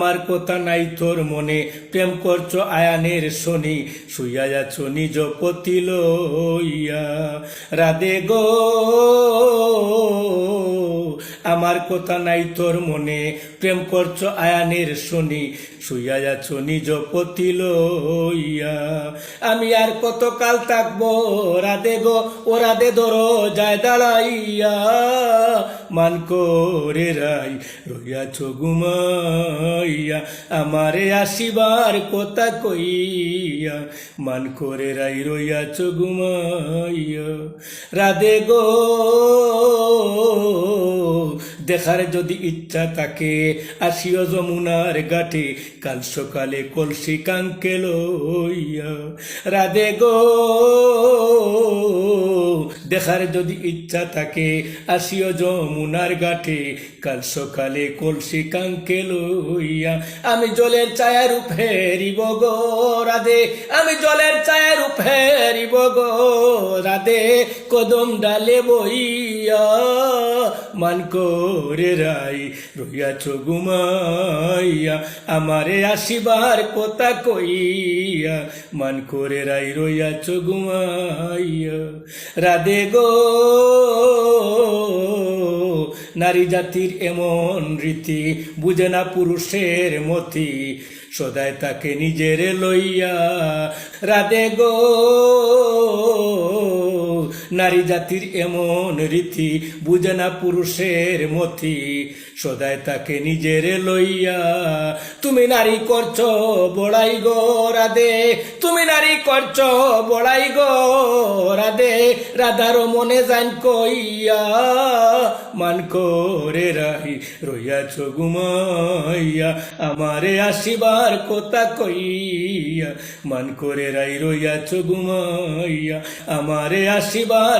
আমার কথা নাই তোর মনে। প্রেম করছ আয়ানের শনি, শুইয়া যাচ্ছ নিজ পতি লইয়া। রাধে গো, আমার কথা নাই তোর মনে। প্রেম করছ আয়ানের শনি, শুইয়া যাচ্ছ নিজ পতি লইয়া। আমি আর কত কাল থাকব? রাধে গো, ও রাধে ধরো যায় দাঁড়াইয়া। মান করে রাই, রইয়াছ ঘুমাইয়া, আমারে আসিবার কথা কইয়া। মান করে রাই, রইয়াছ ঘুমাইয়া, রাধে গো। দেখার যদি ইচ্ছা থাকে, আসিও যমুনার ঘাটে, কাল সকালে কলসি কাঙ্কে লইয়া রাধে গো। দেখার যদি ইচ্ছা থাকে, আসিও যমুনার ঘাটে। কাল সকালে কলসি কাঙ্কে লইয়া আমি জলের ছায়ার ফেরিব গো রাধে। আমি জলের ছায়ার ফেরিব গো রাধে। কদম ডালে বইয়া মান করে রাই রইয়াছ ঘুমাইয়া, আমারে আসিবার কথা কইয়া, মান করে রাই রইয়াছ ঘুমাইয়া। রাধে গো, নারী জাতির এমন রীতি, বুঝে না পুরুষের মতি, সদায় তাকে নিজের লইয়া। রাধে গো নারী জাতির এমন রীতি, বুঝে না পুরুষের মতি। সদায় তাকে নিজের লইয়া, তুমি নারী করছ বড়াই গো রাধে, তুমি নারী করছ বড়াই গো রাধে, রাধার মনে যান কইয়া, মান করে রাহি, রইয়াছ ঘুমাইয়া, আমারে আসিবার কথা কইয়া, মান করে রাই রইয়াছ ঘুমাইয়া, আমারে আসিবার